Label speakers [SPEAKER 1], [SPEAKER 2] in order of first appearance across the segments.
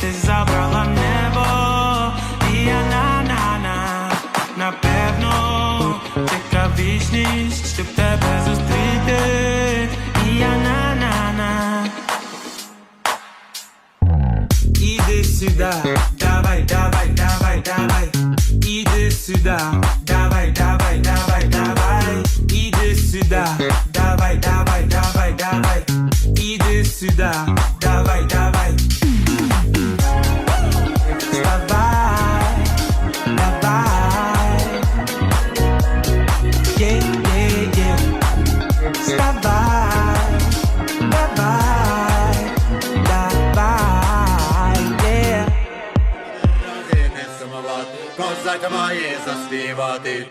[SPEAKER 1] ти забрала небо, і я на на
[SPEAKER 2] на напевно, чека вічність, щоб тебе зустріти, і я на на на. Іди сюди,
[SPEAKER 3] давай, давай, давай, давай, іди сюди, давай, давай, давай, давай, іди сюди, давай, давай, давай, давай, іди сюди, давай, давай. козак має заспівати.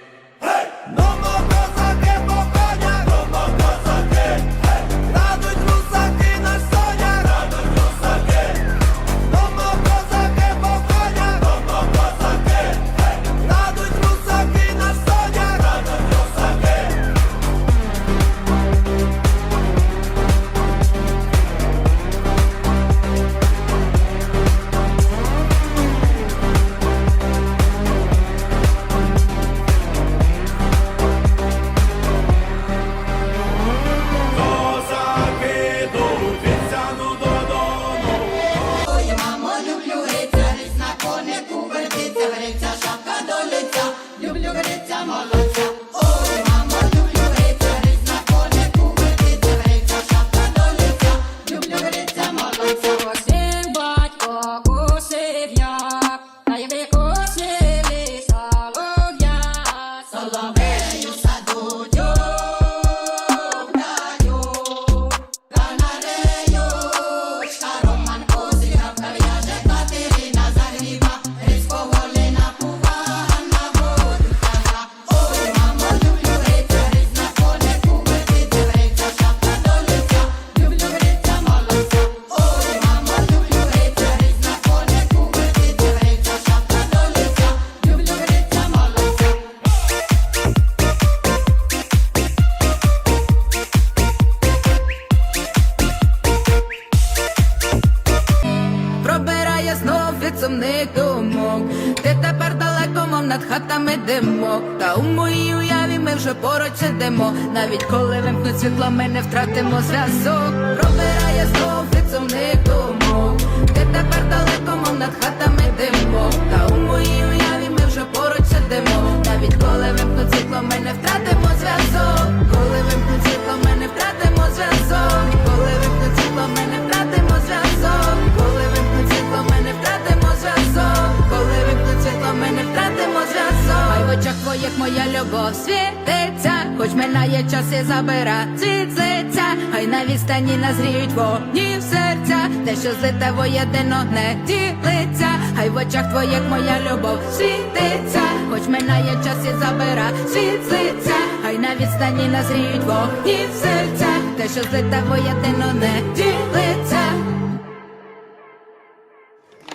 [SPEAKER 3] Zamaloza. серцем не думок, ти тепер далеко, мов над хатами димок, та у моїй уяві ми вже поруч сидимо. Навіть коли вимкнуть світло, ми не втратимо зв'язок. Пробирає знов лицом як моя любов світиться, хоч минає час і забира цвіт хай на відстані назріють вогні в серця, те, що злите воєдино не ділиться, хай в очах твоїх моя любов світиться, хоч минає час і забира світ хай на відстані назріють вогні в серця, те, що злите воєдино не ділиться.